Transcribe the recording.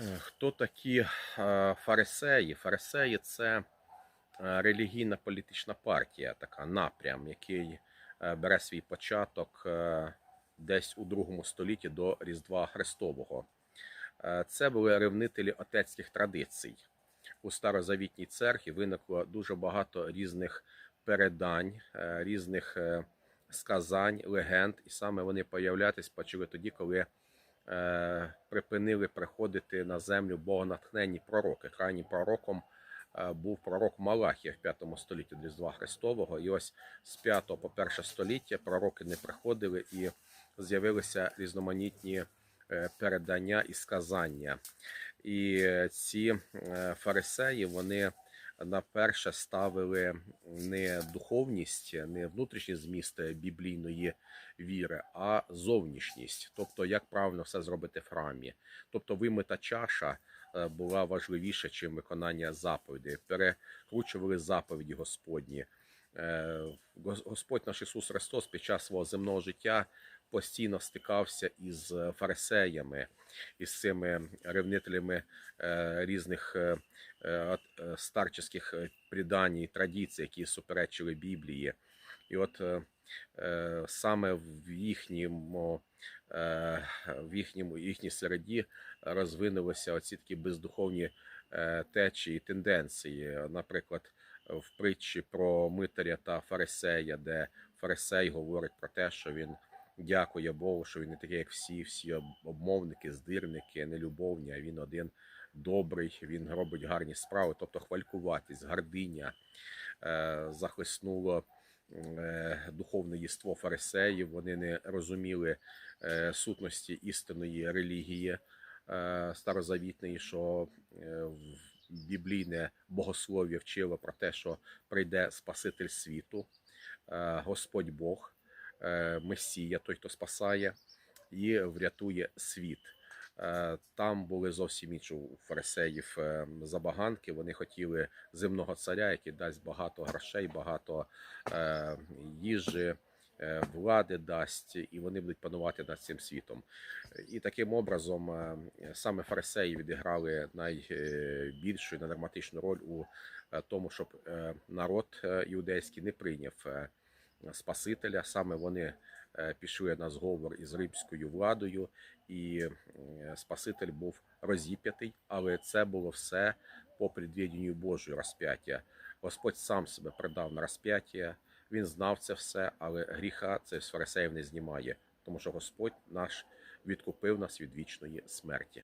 Е, Хто такі е, фарисеї? Фарисеї це е, релігійна політична партія, така напрям, який бере свій початок десь у другому столітті до Різдва Христового. Це були ревнителі отецьких традицій. У старозавітній церкві виникло дуже багато різних передань, різних сказань, легенд, і саме вони появлятись почали тоді, коли припинили приходити на землю богонатхненні пророки. Крайнім пророком е, був пророк Малахія в 5 столітті до Різдва Христового. І ось з 5 по 1 століття пророки не приходили і з'явилися різноманітні е, передання і сказання. І е, ці е, фарисеї вони на перше ставили не духовність, не внутрішній зміст біблійної віри, а зовнішність, тобто як правильно все зробити в храмі. Тобто вимита чаша е, була важливіша, чим виконання заповідей. Перекручували заповіді Господні. Е, Гос- Господь наш Ісус Христос під час свого земного життя постійно стикався із фарисеями, із цими ревнителями е, різних е, е, е, старческих е, і традицій, які суперечили Біблії. І от е, е, саме в їхньому, е, в їхньому їхній середі розвинулися оці такі бездуховні е, течії, тенденції. Наприклад, в притчі про митаря та фарисея, де фарисей говорить про те, що він дякує Богу, що він не такий, як всі, всі обмовники, здирники, нелюбовні, а він один добрий, він робить гарні справи, тобто хвалькуватість, гординя е, захлеснуло е, духовне єство фарисеїв. Вони не розуміли е, сутності істинної релігії старозавітної, що в- біблійне богослов'я вчило про те, що прийде Спаситель світу, е, Господь Бог, е, Месія, той, хто спасає, і врятує світ. Е, Там були зовсім інші у фарисеїв забаганки. Вони хотіли земного царя, який дасть багато грошей, багато їжі, влади дасть, і вони будуть панувати над цим світом. І таким образом е, саме фарисеї відіграли найбільшу і найдраматичну роль у е, тому, щоб е, народ е, іудейський не прийняв е, Спасителя. Саме вони е, пішли на зговор із римською владою, і е, Спаситель був розіп'ятий, але це було все по предвіденню Божої розп'яття. Господь сам себе придав на розп'яття. Він знав це все, але гріха це з фарисеїв не знімає, тому що Господь наш відкупив нас від вічної смерті.